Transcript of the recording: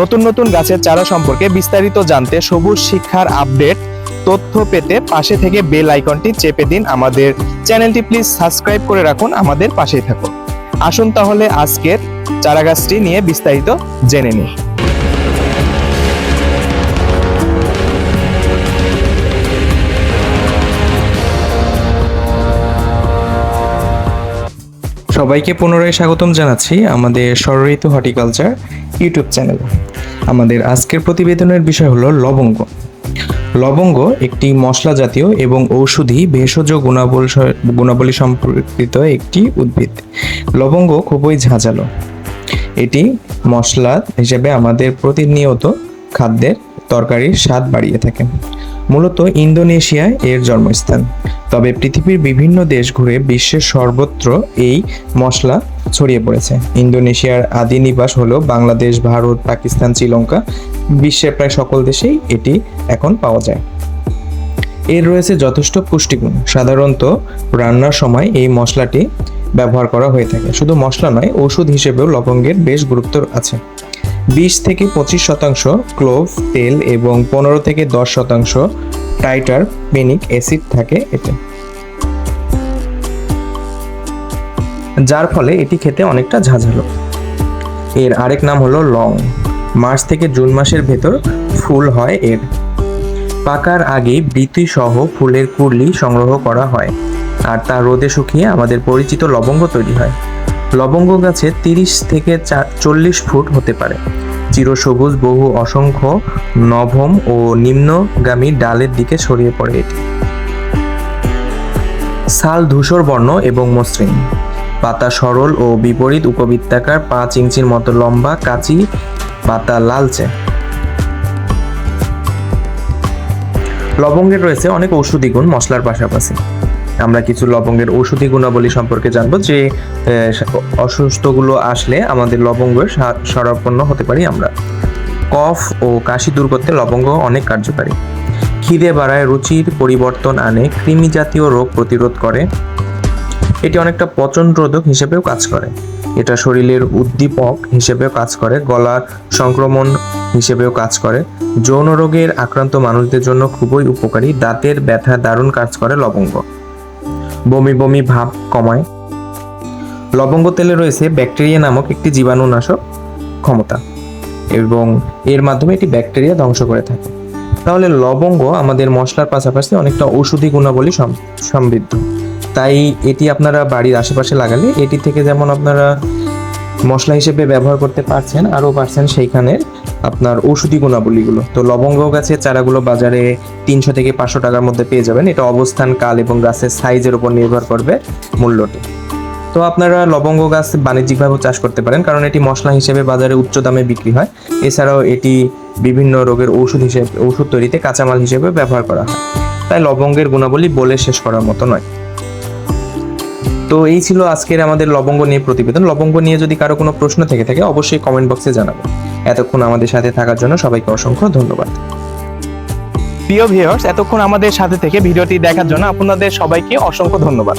নতুন নতুন গাছের চারা সম্পর্কে বিস্তারিত জানতে সবুজ শিক্ষার আপডেট, তথ্য পেতে পাশে থেকে বেল আইকনটি চেপে দিন আমাদের চ্যানেলটি। প্লিজ সাবস্ক্রাইব করে রাখুন আমাদের পাশেই থাকুন। আসুন তাহলে আজকের চারাগাছটি নিয়ে বিস্তারিত জেনে নিই। সবাইকে পুনরায় স্বাগতম জানাচ্ছি আমাদের ষড়ঋতু হর্টিকালচার ইউটিউব চ্যানেল। আমাদের আজকের প্রতিবেদনের বিষয় হলো লবঙ্গ। লবঙ্গ একটি মশলা জাতীয় এবং ঔষধি ভেষজ গুণাবলী গুণাবলী সম্পর্কিত একটি উদ্ভিদ। লবঙ্গ খুবই ঝাঁঝালো। এটি মশলা হিসেবে আমাদের প্রতিনিয়ত খাদ্যের তরকারির স্বাদ বাড়িয়ে থাকে। মূলত ইন্দোনেশিয়ায় এর জন্মস্থান। তবে পৃথিবীর বিভিন্ন দেশ ঘুরে বিশ্বের সর্বত্র এই মশলা ছড়িয়ে পড়েছে। ইন্দোনেশিয়ার আদি নিবাস হলো বাংলাদেশ, ভারত, পাকিস্তান, শ্রীলঙ্কা। বিশ্বের প্রায় সকল দেশেই এটি এখন পাওয়া যায়। এর রয়েছে যথেষ্ট পুষ্টিগুণ। সাধারণত রান্নার সময় এই মশলাটি ব্যবহার করা হয়ে থাকে। শুধু মশলা নয়, ওষুধ হিসেবেও লবঙ্গের বেশ গুরুত্ব আছে। বিশ থেকে পঁচিশ শতাংশ ক্লোভ, তেল এবং পনেরো থেকে দশ শতাংশ টাইটার পেনিক অ্যাসিড থাকে এতে। যার ফলে এটি খেতে অনেকটা ঝাঁঝালো। এর আরেক নাম হলো লং। মার্চ থেকে জুন মাসের ভেতর ফুল হয় এর। পাকার আগে বৃতি সহ ফুলের কুড়লি সংগ্রহ করা হয় আর তা রোদে শুকিয়ে আমাদের পরিচিত লবঙ্গ তৈরি হয়। লবঙ্গ গাছে তিরিশ থেকে চল্লিশ ফুট হতে পারে। চিরসবুজ, বহু অসংখ্য নভম ও নিম্নগামী ডালের দিকে ছড়িয়ে পড়ে এটি। সাল ধূসর বর্ণ এবং মসৃণ। পাতা সরল ও বিপরীত উপবৃত্তাকার পাঁচ ইঞ্চির মতো লম্বা কাঁচি পাতা লালচে। লবঙ্গের রয়েছে অনেক ঔষধি গুণ, মশলার পাশাপাশি। আমরা কিছু লবঙ্গের ঔষধি গুণাবলী সম্পর্কে জানব যে অসুস্থগুলো আসলে আমাদের লবঙ্গের সা- শরণাপন্ন হতে পারি আমরা। কফ ও কাশি দূর করতে লবঙ্গ অনেক কার্যকারী। খিদে বাড়ায় রুচির পরিবর্তন আনে কৃমি জাতীয় রোগ প্রতিরোধ করে। এটি অনেকটা পচন রোধক হিসেবেও কাজ করে। এটা শরীরের উদ্দীপক হিসেবেও কাজ করে গলার সংক্রমণ হিসেবেও কাজ করে। যৌন রোগের আক্রান্ত মানুষদের জন্য খুবই উপকারী, দাঁতের ব্যথা দারুণ কাজ করে লবঙ্গ। বমি বমি ভাব কমায়। লবঙ্গ তেলে রয়েছে ব্যাকটেরিয়া নামক একটি জীবাণুনাশক ক্ষমতা এবং এর মাধ্যমে এটি ব্যাকটেরিয়া ধ্বংস করে থাকে। তাহলে লবঙ্গ আমাদের মশলার পাশাপাশি অনেকটা ঔষধি গুণাবলী সম- সমৃদ্ধ। তাই এটি আপনারা বাড়ির আশেপাশে লাগালে এটি থেকে যেমন আপনারা মশলা হিসেবে ব্যবহার করতে পারছেন, আরও পারছেন সেইখানের আপনার ঔষধি গুণাবলীগুলো। তো লবঙ্গ গাছের চারাগুলো বাজারে তিনশো থেকে পাঁচশো টাকার মধ্যে পেয়ে যাবেন। এটা অবস্থান, কাল এবং গাছের সাইজের উপর নির্ভর করবে মূল্যটি। তো আপনারা লবঙ্গ গাছ বাণিজ্যিকভাবেও চাষ করতে পারেন, কারণ এটি মশলা হিসেবে বাজারে উচ্চ দামে বিক্রি হয়। এছাড়াও এটি বিভিন্ন রোগের ঔষধ হিসেবে ওষুধ তৈরিতে কাঁচামাল হিসেবে ব্যবহার করা হয়। তাই লবঙ্গের গুণাবলী বলে শেষ করার মতো নয়। তো এই ছিল আজকের আমাদের লবঙ্গ নিয়ে প্রতিবেদন। লবঙ্গ নিয়ে যদি কারও কোনো প্রশ্ন থেকে থাকে, অবশ্যই কমেন্ট বক্সে জানাব। এতক্ষণ আমাদের সাথে থাকার জন্য সবাইকে অসংখ্য ধন্যবাদ। প্রিয় ভিউয়ার্স এতক্ষণ আমাদের সাথে থেকে ভিডিওটি দেখার জন্য আপনাদের সবাইকে অসংখ্য ধন্যবাদ।